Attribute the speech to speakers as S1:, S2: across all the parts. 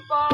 S1: tiempo.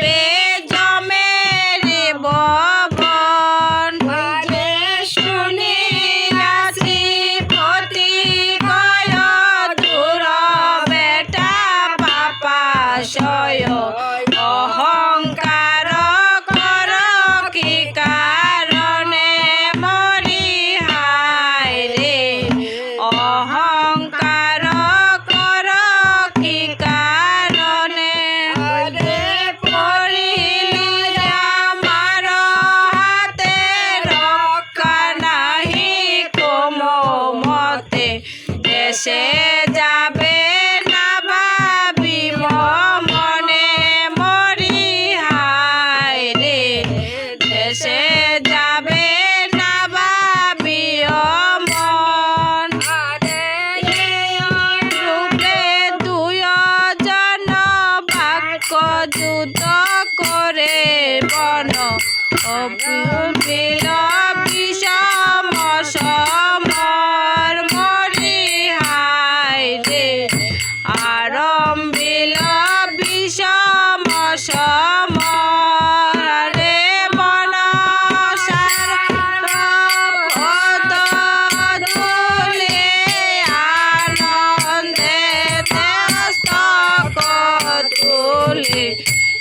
S1: জবে জমে রে বন মাঝে শুনি আসি পতি কয় দূর বেটা বাপা সয় দেশে যাবে না ভাবিব মনে, মরি হায় রে। দেশে যাবে না ভাবিও মন। রূপে দুজন বাক্য যুদ্ধ করে বন। অপূর্বে